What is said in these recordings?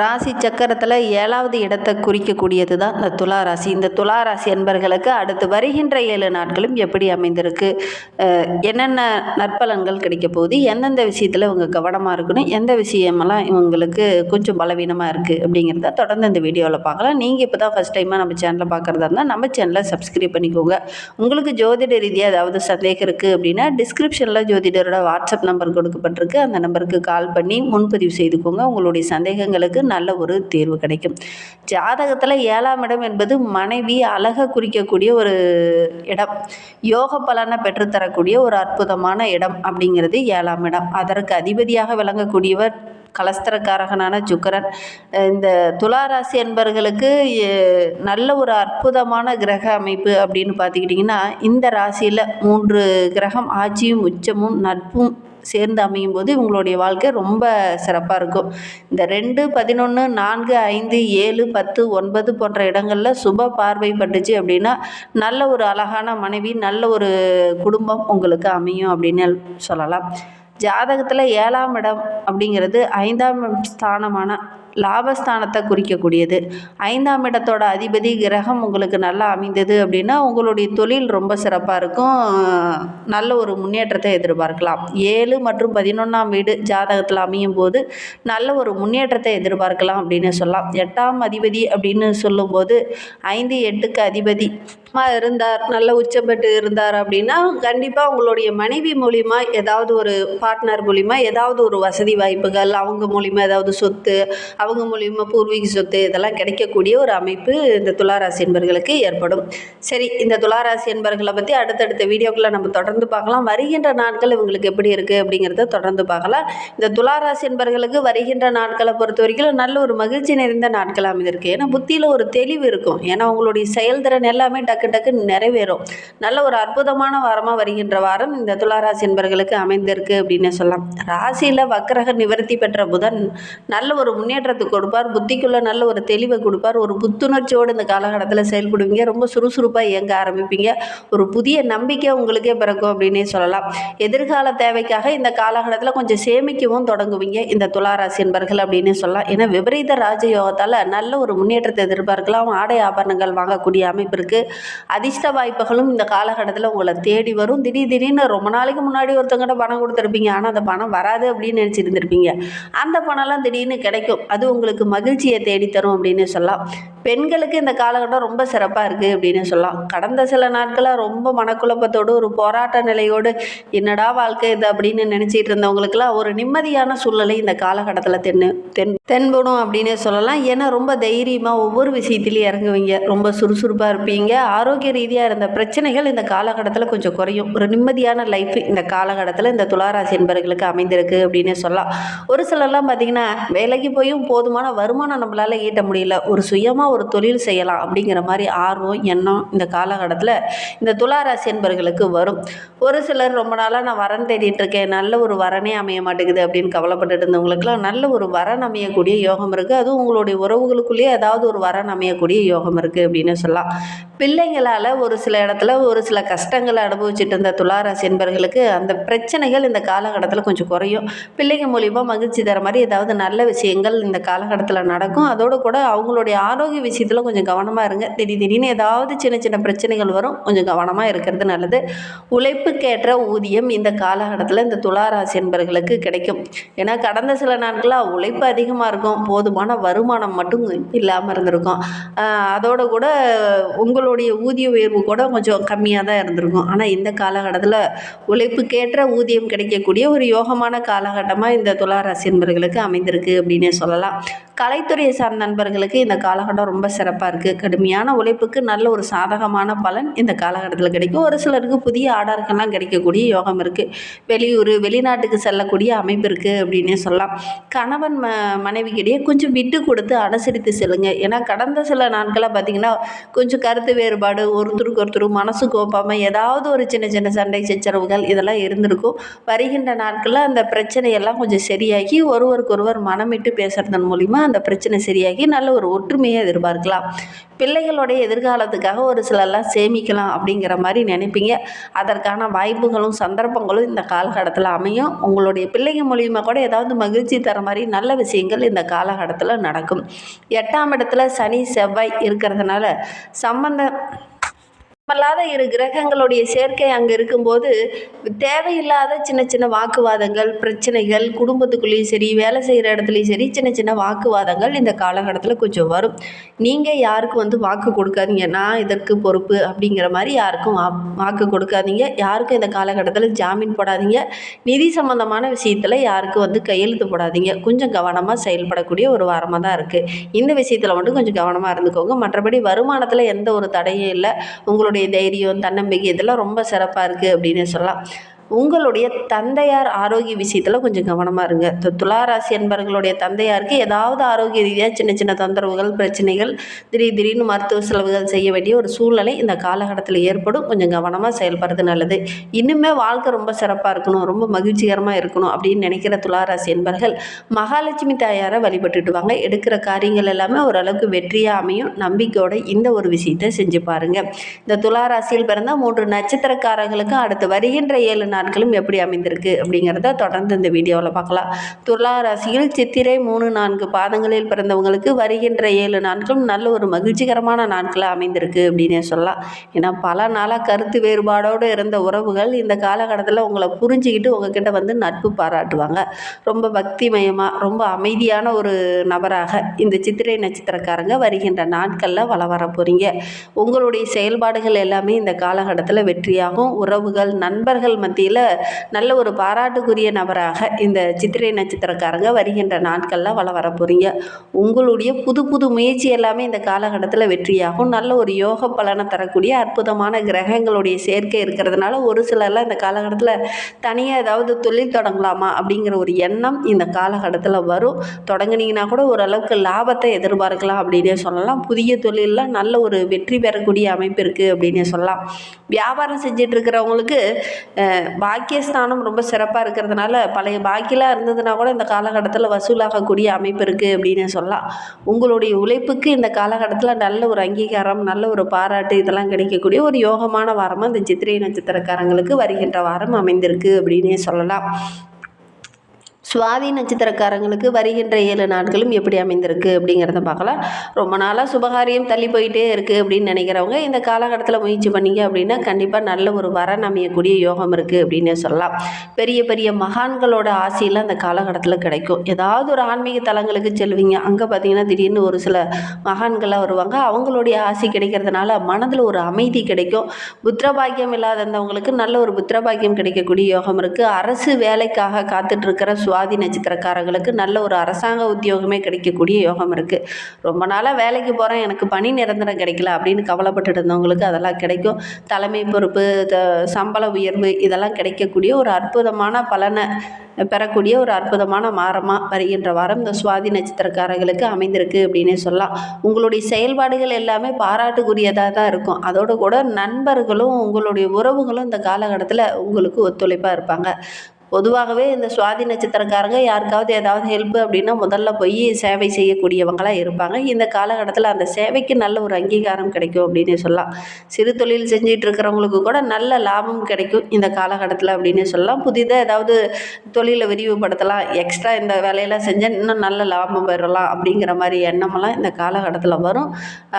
ராசி சக்கரத்தில் ஏழாவது இடத்தை குறிக்கக்கூடியது தான் இந்த துலா ராசி. இந்த துலா ராசி என்பர்களுக்கு அடுத்து வருகின்ற ஏழு நாட்களும் எப்படி அமைந்திருக்கு? என்னென்ன நற்பலன்கள் கிடைக்க போகுது? எந்தெந்த விஷயத்தில் இவங்க கவனமாக இருக்கணும்? எந்த விஷயமெல்லாம் இவங்களுக்கு கொஞ்சம் பலவீனமாக இருக்குது அப்படிங்கிறத தொடர்ந்து இந்த வீடியோவில் பார்க்கலாம். நீங்கள் இப்போ தான் ஃபஸ்ட் டைமாக நம்ம சேனலை பார்க்குறதா இருந்தால் நம்ம சேனலை சப்ஸ்கிரைப் பண்ணிக்கோங்க. உங்களுக்கு ஜோதிட ரீதியாக ஏதாவது சந்தேகம் இருக்குது அப்படின்னா டிஸ்கிரிப்ஷனில் ஜோதிடரோட வாட்ஸ்அப் நம்பர் கொடுக்கப்பட்டிருக்கு. அந்த நம்பருக்கு கால் பண்ணி முன்பதிவு செய்துக்கோங்க. உங்களுடைய சந்தேகங்களுக்கு நல்ல ஒரு தேர்வு கிடைக்கும். ஜாதகத்தில் ஏழாம் இடம் என்பது மனைவி அழகை குறிக்கக்கூடிய ஒரு இடம். யோக பலனை பெற்றுத்தரக்கூடிய ஒரு அற்புதமான இடம் அப்படிங்கிறது ஏழாம் இடம். அதற்கு அதிபதியாக விளங்கக்கூடியவர் கலஸ்தரக்காரகனான சுக்கரன். இந்த துளாராசி என்பவர்களுக்கு நல்ல ஒரு அற்புதமான கிரக அமைப்பு அப்படின்னு பார்த்துக்கிட்டிங்கன்னா இந்த ராசியில் மூன்று கிரகம் ஆட்சியும் உச்சமும் நட்பும் சேர்ந்து அமையும் போது இவங்களுடைய வாழ்க்கை ரொம்ப சிறப்பாக இருக்கும். இந்த ரெண்டு பதினொன்று நான்கு ஐந்து ஏழு பத்து ஒன்பது போன்ற இடங்களில் சுப பார்வை பட்டுச்சு அப்படின்னா நல்ல ஒரு அழகான மனைவி நல்ல ஒரு குடும்பம் உங்களுக்கு அமையும் அப்படின்னு சொல்லலாம். ஜாதகத்தில் ஏழாம் இடம் அப்படிங்கிறது ஐந்தாம் ஸ்தானமான லாபஸ்தானத்தை குறிக்கக்கூடியது. ஐந்தாம் இடத்தோட அதிபதி கிரகம் உங்களுக்கு நல்லா அமைந்தது அப்படின்னா உங்களுடைய தொழில் ரொம்ப சிறப்பாக இருக்கும். நல்ல ஒரு முன்னேற்றத்தை எதிர்பார்க்கலாம். ஏழு மற்றும் பதினொன்றாம் வீடு ஜாதகத்தில் அமையும் போது நல்ல ஒரு முன்னேற்றத்தை எதிர்பார்க்கலாம் அப்படின்னு சொல்லலாம். எட்டாம் அதிபதி அப்படின்னு சொல்லும்போது ஐந்து எட்டுக்கு அதிபதி சுத்தமாக இருந்தார் நல்ல உச்சம் பெற்று இருந்தார் அப்படின்னா கண்டிப்பாக உங்களுடைய மனைவி மூலிமா ஏதாவது ஒரு பார்ட்னர் மூலிமா ஏதாவது ஒரு வசதி வாய்ப்புகள் அவங்க மூலிமா ஏதாவது சொத்து அவங்க மூலிமா பூர்வீக சொத்து இதெல்லாம் கிடைக்கக்கூடிய ஒரு அமைப்பு இந்த துளாராசி என்பர்களுக்கு ஏற்படும். சரி இந்த துளாராசி என்பர்களை பற்றி அடுத்தடுத்த வீடியோக்களை நம்ம தொடர்ந்து பார்க்கலாம். வருகின்ற நாட்கள் இவங்களுக்கு எப்படி இருக்குது அப்படிங்கிறத தொடர்ந்து பார்க்கலாம். இந்த துளாராசி என்பர்களுக்கு வருகின்ற நாட்களை பொறுத்த வரைக்கும் நல்ல ஒரு மகிழ்ச்சி நிறைந்த நாட்கள் அமைந்திருக்கு. ஏன்னா புத்தியில் ஒரு தெளிவு இருக்கும். ஏன்னா உங்களுடைய செயல்திறன் எல்லாமே டக்கு டக்கு நிறைவேறும். நல்ல ஒரு அற்புதமான வாரமாக வருகின்ற வாரம் இந்த துளாராசி என்பர்களுக்கு அமைந்திருக்கு அப்படின்னு சொல்லலாம். ராசியில் வக்கரக நிவர்த்தி பெற்ற புதன் நல்ல ஒரு முன்னேற்றத்தை கொடுப்பார். புத்திக்குள்ளே நல்ல ஒரு தெளிவை கொடுப்பார். ஒரு புத்துணர்ச்சியோடு இந்த காலகட்டத்தில் செயல்படுவீங்க. ரொம்ப சுறுசுறுப்பாக இயங்க ஆரம்பிப்பீங்க. ஒரு புதிய நம்பிக்கை உங்களுக்கே பிறக்கும் அப்படின்னே சொல்லலாம். எதிர்கால தேவைக்காக இந்த காலகட்டத்தில் கொஞ்சம் சேமிக்கவும் தொடங்குவீங்க இந்த துளாராசி என்பர்கள் அப்படின்னு சொல்லலாம். ஏன்னா விபரீத ராஜயோகத்தால் நல்ல ஒரு முன்னேற்றத்தை எதிர்பார்க்கலாம். ஆடை ஆபரணங்கள் வாங்கக்கூடிய அமைப்பு இருக்குது அதிர்ஷ்ட வாய்ப்புகளும் இந்த காலகட்டத்தில் உங்களை தேடி வரும். திடீர் திடீர்னு ரொம்ப நாளைக்கு முன்னாடி ஒருத்தங்கிட்ட பணம் கொடுத்துருப்பீங்க. ஆனால் அந்த பணம் வராது அப்படின்னு நினச்சிருந்துருப்பீங்க. அந்த பணம்லாம் திடீர்னு கிடைக்கும். அது உங்களுக்கு மகிழ்ச்சியை தேடித்தரும் அப்படின்னு சொல்லலாம். பெண்களுக்கு இந்த காலகட்டம் ரொம்ப சிறப்பாக இருக்குது அப்படின்னு சொல்லலாம். கடந்த சில நாட்களாக ரொம்ப மனக்குழப்பத்தோடு ஒரு போராட்ட நிலையோடு என்னடா வாழ்க்கை இது அப்படின்னு நினச்சிட்டு இருந்தவங்களுக்குலாம் ஒரு நிம்மதியான சூழ்நிலை இந்த காலகட்டத்தில் தென் தென் தென்படும் அப்படின்னே சொல்லலாம். ஏன்னா ரொம்ப தைரியமாக ஒவ்வொரு விஷயத்துலையும் இறங்குவீங்க. ரொம்ப சுறுசுறுப்பாக இருப்பீங்க. ஆரோக்கிய ரீதியாக இருந்த பிரச்சனைகள் இந்த காலகட்டத்தில் கொஞ்சம் குறையும். ஒரு நிம்மதியான லைஃப் இந்த காலகட்டத்தில் இந்த துளாராசி என்பவர்களுக்கு அமைந்திருக்கு அப்படின்னு சொல்லலாம். ஒரு சிலர்லாம் பார்த்திங்கன்னா வேலைக்கு போயும் போதுமான வருமானம் நம்மளால் ஈட்ட முடியல. ஒரு சுயமாக ஒரு தொழில் செய்யலாம் அப்படிங்கிற மாதிரி ஆர்வம் எண்ணம் இந்த காலகட்டத்தில் இந்த துளாராசி என்பவர்களுக்கு வரும். ஒரு சிலர் ரொம்ப நாளாக நான் வரன் தேடிட்டு இருக்கேன் நல்ல ஒரு வரனே அமைய மாட்டேங்குது அப்படின்னு கவலைப்பட்டுட்டு இருந்தவங்களுக்குலாம் நல்ல ஒரு வரன் அமையக்கூடிய யோகம் இருக்குது அதுவும் உங்களுடைய உறவுகளுக்குள்ளேயே ஏதாவது ஒரு வரன் அமையக்கூடிய யோகம் இருக்குது அப்படின்னு சொல்லலாம். பிள்ளைங்களால் ஒரு சில இடத்துல ஒரு சில கஷ்டங்களை அனுபவிச்சுட்டு இருந்த துளாராசி என்பவர்களுக்கு அந்த பிரச்சனைகள் இந்த காலகட்டத்தில் கொஞ்சம் குறையும். பிள்ளைங்க மூலியமாக மகிழ்ச்சி தர மாதிரி ஏதாவது நல்ல விஷயங்கள் இந்த காலகட்டத்தில் நடக்கும். அதோடு கூட அவங்களுடைய ஆரோக்கிய விஷயத்தில் கொஞ்சம் கவனமாக இருங்க. திடீர் திடீர்னு ஏதாவது சின்ன சின்ன பிரச்சனைகள் வரும் கொஞ்சம் கவனமாக இருக்கிறது நல்லது. உழைப்புக்கேற்ற ஊதியம் இந்த காலகட்டத்தில் இந்த துளாராசி என்பர்களுக்கு கிடைக்கும். ஏன்னா கடந்த சில நாட்களாக உழைப்பு அதிகமாக இருக்கும் போதுமான வருமானம் மட்டும் இல்லாமல் இருந்திருக்கும். அதோடு அதோட கூட உங்களுடைய ஊதிய உயர்வு கூட கொஞ்சம் கம்மியாக தான் இருந்திருக்கும். ஆனால் இந்த காலகட்டத்தில் உழைப்புக்கேற்ற ஊதியம் கிடைக்கக்கூடிய ஒரு யோகமான காலகட்டமாக இந்த துளாராசி என்பவர்களுக்கு அமைந்திருக்கு அப்படின்னே சொல்லலாம். கலைத்துறையை சார்ந்த நண்பர்களுக்கு இந்த காலகட்டம் ரொம்ப சிறப்பாக இருக்குது கடுமையான உழைப்புக்கு நல்ல ஒரு சாதகமான பலன் இந்த காலகட்டத்தில் கிடைக்கும். ஒரு சிலருக்கு புதிய ஆர்டர்கள்லாம் கிடைக்கக்கூடிய யோகம் இருக்குது வெளியூர் வெளிநாட்டுக்கு செல்லக்கூடிய அமைப்பு இருக்குது அப்படின்னே சொல்லலாம். கணவன் ம மனைவிக்கிடையே கொஞ்சம் விட்டு கொடுத்து அனுசரித்து செல்லுங்க. ஏன்னா கடந்த சில நாட்களாக பார்த்திங்கன்னா கொஞ்சம் கருத்து வேறுபாடு ஒருத்தருக்கு ஒருத்தர் மனசு கோப்பாமல் ஏதாவது ஒரு சின்ன சின்ன சண்டை சச்சரவுகள் இதெல்லாம் இருந்திருக்கும். வருகின்ற நாட்களில் அந்த பிரச்சனையெல்லாம் கொஞ்சம் சரியாகி ஒருவருக்கொருவர் மனமிட்டு பேசுகிறதன் மூலிமா அந்த பிரச்சனை சரியாகி நல்ல ஒரு ஒற்றுமையை எதிர்பார்க்கலாம். பிள்ளைகளுடைய எதிர்காலத்துக்காக ஒரு சிலர்லாம் சேமிக்கலாம் அப்படிங்கிற மாதிரி நினைப்பீங்க. அதற்கான வாய்ப்புகளும் சந்தர்ப்பங்களும் இந்த காலகட்டத்தில் அமையும். உங்களுடைய பிள்ளைங்க மூலியமாக கூட ஏதாவது மகிழ்ச்சி தர மாதிரி நல்ல விஷயங்கள் இந்த காலகட்டத்தில் நடக்கும். எட்டாம் இடத்துல சனி செவ்வாய் இருக்கிறதுனால சம்பந்த அல்லாத இரு கிரகங்களுடைய சேர்க்கை அங்கே இருக்கும்போது தேவையில்லாத சின்ன சின்ன வாக்குவாதங்கள் பிரச்சனைகள் குடும்பத்துக்குள்ளேயும் சரி வேலை செய்கிற இடத்துலையும் சரி சின்ன சின்ன வாக்குவாதங்கள் இந்த காலகட்டத்தில் கொஞ்சம் வரும். நீங்கள் யாருக்கும் வந்து வாக்கு கொடுக்காதீங்க? நான் இதற்கு பொறுப்பு அப்படிங்கிற மாதிரி யாருக்கும் வா வாக்கு கொடுக்காதீங்க. யாருக்கும் இந்த காலகட்டத்தில் ஜாமீன் போடாதீங்க. நிதி சம்மந்தமான விஷயத்தில் யாருக்கும் வந்து கையெழுத்து போடாதீங்க. கொஞ்சம் கவனமாக செயல்படக்கூடிய ஒரு வாரமாக தான் இருக்குது இந்த விஷயத்தில் மட்டும் கொஞ்சம் கவனமாக இருந்துக்கோங்க. மற்றபடி வருமானத்தில் எந்த ஒரு தடையும் இல்லை. உங்களுடைய தைரியம் தன்னம்பிக்கை இதெல்லாம் ரொம்ப சிறப்பாக இருக்குது அப்படின்னு சொல்லலாம். உங்களுடைய தந்தையார் ஆரோக்கிய விஷயத்தில் கொஞ்சம் கவனமாக இருங்க. இந்த துளாராசி என்பவர்களுடைய தந்தையாருக்கு ஏதாவது ஆரோக்கிய ரீதியாக சின்ன சின்ன தொந்தரவுகள் பிரச்சனைகள் திடீர் திடீர்னு மருத்துவ செலவுகள் செய்ய வேண்டிய ஒரு சூழ்நிலை இந்த காலகட்டத்தில் ஏற்படும். கொஞ்சம் கவனமாக செயல்படுறது நல்லது. இன்னுமே வாழ்க்கை ரொம்ப சிறப்பாக இருக்கணும். ரொம்ப மகிழ்ச்சிகரமாக இருக்கணும் அப்படின்னு நினைக்கிற துளாராசி என்பர்கள் மகாலட்சுமி தாயாரை வழிபட்டுட்டு வாங்க. எடுக்கிற காரியங்கள் எல்லாமே ஓரளவுக்கு வெற்றியாக அமையும். நம்பிக்கையோட இந்த ஒரு விஷயத்தை செஞ்சு பாருங்கள் இந்த துளாராசியில் பிறந்த மூன்று நட்சத்திரக்காரங்களுக்கும் அடுத்து வருகின்ற ஏழு நாள் நாட்களும் எப்படி அமைந்திருக்கு அப்படிங்கிறத தொடர்ந்து இந்த வீடியோவில் பார்க்கலாம். துலா ராசியில் சித்திரை மூணு நான்கு பாதங்களில் பிறந்தவங்களுக்கு வருகின்ற ஏழு நாட்களும் நல்ல ஒரு மகிழ்ச்சிகரமான நாட்களாக அமைந்திருக்கு அப்படின்னே சொல்லலாம். ஏன்னா பல நாளாக கருத்து வேறுபாடோடு இருந்த உறவுகள் இந்த காலகட்டத்தில் உங்களை புரிஞ்சுக்கிட்டு உங்ககிட்ட வந்து நட்பு பாராட்டுவாங்க. ரொம்ப பக்திமயமாக ரொம்ப அமைதியான ஒரு நபராக இந்த சித்திரை நட்சத்திரக்காரங்க வருகின்ற நாட்களில் வள வர போகிறீங்க உங்களுடைய செயல்பாடுகள் எல்லாமே இந்த காலகட்டத்தில் வெற்றியாகும். உறவுகள் நண்பர்கள் மத்தியில் நல்ல ஒரு பாராட்டுக்குரிய நபராக இந்த சித்திரை நட்சத்திரக்காரங்க வருகின்ற நாட்களில் வள வர போகிறீங்க உங்களுடைய புது புது முயற்சி எல்லாமே இந்த காலகட்டத்தில் வெற்றியாகும். நல்ல ஒரு யோக பலனை தரக்கூடிய அற்புதமான கிரகங்களுடைய சேர்க்கை இருக்கிறதுனால ஒரு சிலர்லாம் இந்த காலகட்டத்தில் தனியாக ஏதாவது தொழில் தொடங்கலாமா அப்படிங்கிற ஒரு எண்ணம் இந்த காலகட்டத்தில் வரும். தொடங்கினீங்கன்னா கூட ஓரளவுக்கு லாபத்தை எதிர்பார்க்கலாம் அப்படின்னே சொல்லலாம். புதிய தொழிலில் நல்ல ஒரு வெற்றி பெறக்கூடிய அமைப்பு இருக்குது அப்படின்னே சொல்லலாம். வியாபாரம் செஞ்சிட்ருக்கிறவங்களுக்கு பாக்கியஸ்தானம் ரொம்ப சிறப்பாக இருக்கிறதுனால பழைய பாக்கியெலாம் இருந்ததுன்னா கூட இந்த காலகட்டத்தில் வசூலாகக்கூடிய அமைப்பு இருக்குது அப்படின்னு சொல்லலாம். உங்களுடைய உழைப்புக்கு இந்த காலகட்டத்தில் நல்ல ஒரு அங்கீகாரம் நல்ல ஒரு பாராட்டு இதெல்லாம் கிடைக்கக்கூடிய ஒரு யோகமான வாரமாக இந்த சித்திரை நட்சத்திரக்காரங்களுக்கு வருகின்ற வாரம் அமைந்திருக்கு அப்படின்னே சொல்லலாம். சுவாதி நட்சத்திரக்காரங்களுக்கு வருகின்ற ஏழு நாட்களும் எப்படி அமைந்திருக்கு அப்படிங்கிறத பார்க்கலாம். ரொம்ப நாளாக சுபகாரியம் தள்ளி போயிட்டே இருக்குது அப்படின்னு நினைக்கிறவங்க இந்த காலகட்டத்தில் முயற்சி பண்ணிங்க அப்படின்னா கண்டிப்பாக நல்ல ஒரு வரன் அமையக்கூடிய யோகம் இருக்குது அப்படின்னு சொல்லலாம். பெரிய பெரிய மகான்களோட ஆசையெல்லாம் அந்த காலகட்டத்தில் கிடைக்கும். ஏதாவது ஒரு ஆன்மீக தலங்களுக்கு செல்வீங்க. அங்கே பார்த்தீங்கன்னா திடீர்னு ஒரு சில மகான்கள்லாம் வருவாங்க. அவங்களுடைய ஆசை கிடைக்கிறதுனால மனதில் ஒரு அமைதி கிடைக்கும். புத்திரபாக்கியம் இல்லாதவங்களுக்கு நல்ல ஒரு புத்திரபாக்கியம் கிடைக்கக்கூடிய யோகம் இருக்குது அரசு வேலைக்காக காத்துட்ருக்கிற சுவாதி நட்சத்திரக்காரங்களுக்கு நல்ல ஒரு அரசாங்க உத்தியோகமே கிடைக்கக்கூடிய யோகம் இருக்குது ரொம்ப நாளாக வேலைக்கு போகிறேன் எனக்கு பணி நிரந்தரம் கிடைக்கல அப்படின்னு கவலைப்பட்டுட்டு இருந்தவங்களுக்கு அதெல்லாம் கிடைக்கும். தலைமை பொறுப்பு சம்பள உயர்வு இதெல்லாம் கிடைக்கக்கூடிய ஒரு அற்புதமான பலனை பெறக்கூடிய ஒரு அற்புதமான வாரமாக வருகின்ற வாரம் இந்த சுவாதி நட்சத்திரக்காரர்களுக்கு அமைந்திருக்கு அப்படின்னே சொல்லலாம். உங்களுடைய செயல்பாடுகள் எல்லாமே பாராட்டுக்குரியதாக தான் இருக்கும். அதோடு கூட நண்பர்களும் உங்களுடைய உறவுகளும் இந்த காலகட்டத்தில் உங்களுக்கு ஒத்துழைப்பாக இருப்பாங்க. பொதுவாகவே இந்த சுவாதி நட்சத்திரக்காரங்க யாருக்காவது ஏதாவது ஹெல்ப் அப்படின்னா முதல்ல போய் சேவை செய்யக்கூடியவங்களாக இருப்பாங்க. இந்த காலகட்டத்தில் அந்த சேவைக்கு நல்ல ஒரு அங்கீகாரம் கிடைக்கும் அப்படின்னு சொல்லலாம். சிறு தொழில் செஞ்சிட்டு இருக்கிறவங்களுக்கு கூட நல்ல லாபம் கிடைக்கும் இந்த காலகட்டத்தில் அப்படின்னு சொல்லலாம். புதிதாக ஏதாவது தொழிலை விரிவுபடுத்தலாம். எக்ஸ்ட்ரா இந்த வேலையெல்லாம் செஞ்சால் இன்னும் நல்ல லாபம் பெறலாம் அப்படிங்கிற மாதிரி எண்ணமெல்லாம் இந்த காலகட்டத்தில் வரும்.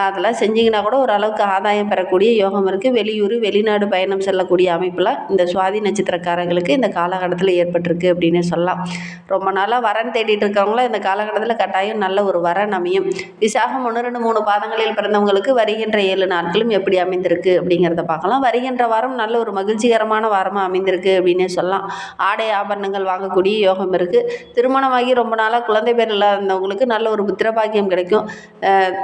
அதெல்லாம் செஞ்சிங்கன்னா கூட ஓரளவுக்கு ஆதாயம் பெறக்கூடிய யோகம் இருக்குது வெளியூர் வெளிநாடு பயணம் செல்லக்கூடிய அமைப்பில் இந்த சுவாதி நட்சத்திரக்காரங்களுக்கு இந்த காலகட்டத்தில் ஏற்பட்டிருக்கு அப்படின்னு சொல்லலாம். ரொம்ப நாளாக வரன் தேடிட்டு இருக்கவங்கள இந்த காலகட்டத்தில் கட்டாயம் நல்ல ஒரு வரன் அமையும். விசாகம் ஒன்று ரெண்டு மூணு பாதங்களில் பிறந்தவங்களுக்கு வருகின்ற ஏழு நாட்களும் எப்படி அமைந்திருக்கு அப்படிங்கிறத பார்க்கலாம். வருகின்ற வாரம் நல்ல ஒரு மகிழ்ச்சிகரமான வாரமாக அமைந்திருக்கு அப்படின்னே சொல்லலாம். ஆடை ஆபரணங்கள் வாங்கக்கூடிய யோகம் இருக்குது திருமணமாகி ரொம்ப நாளாக குழந்தை பேர் இல்லாதவங்களுக்கு நல்ல ஒரு புத்திரபாக்கியம் கிடைக்கும்.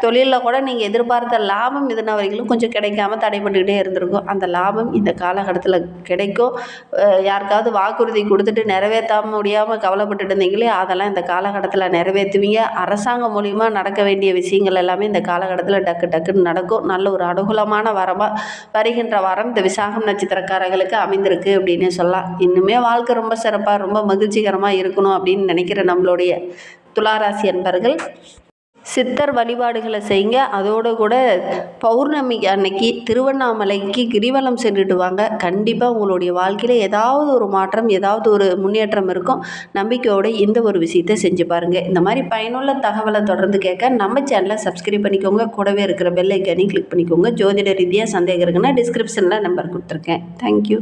தொழிலில் கூட நீங்கள் எதிர்பார்த்த லாபம் இதன வரைக்கும் கொஞ்சம் கிடைக்காம தடைப்பட்டுக்கிட்டே இருந்திருக்கும். அந்த லாபம் இந்த காலகட்டத்தில் கிடைக்கும். யாருக்காவது வாக்குறுதி கொடுத்துட்டு நிறைவேற்றாம முடியாமல் கவலைப்பட்டுட்டு இருந்தீங்களே அதெல்லாம் இந்த காலகட்டத்தில் நிறைவேற்றுவீங்க. அரசாங்கம் மூலிமா நடக்க வேண்டிய விஷயங்கள் எல்லாமே இந்த காலகட்டத்தில் டக்கு டக்குன்னு நடக்கும். நல்ல ஒரு அனுகூலமான வரமாக வருகின்ற வாரம் இந்த விசாகம் நட்சத்திரக்காரர்களுக்கு அமைந்திருக்கு அப்படின்னு சொல்லலாம். இன்னுமே வாழ்க்கை ரொம்ப சிறப்பாக ரொம்ப மகிழ்ச்சிகரமாக இருக்கணும் அப்படின்னு நினைக்கிற நம்மளுடைய துளாராசி என்பர்கள் சித்தர் வழிபாடுகளை செய்யுங்க. அதோடு கூட பௌர்ணமி அன்னைக்கு திருவண்ணாமலைக்கு கிரிவலம் சென்றுட்டு வாங்க. கண்டிப்பாக உங்களுடைய வாழ்க்கையில் ஏதாவது ஒரு மாற்றம் ஏதாவது ஒரு முன்னேற்றம் இருக்கும். நம்பிக்கையோடு இந்த ஒரு விஷயத்தை செஞ்சு பாருங்கள் இந்த மாதிரி பயனுள்ள தகவலை தொடர்ந்து கேட்க நம்ம சேனலை சப்ஸ்கிரைப் பண்ணிக்கோங்க. கூடவே இருக்கிற பெல் ஐக்கானையும் கிளிக் பண்ணிக்கோங்க. ஜோதிட ரீதியாக சந்தேகம் இருக்குன்னா டிஸ்கிரிப்ஷனில் நம்பர் கொடுத்துருக்கேன். தேங்க்யூ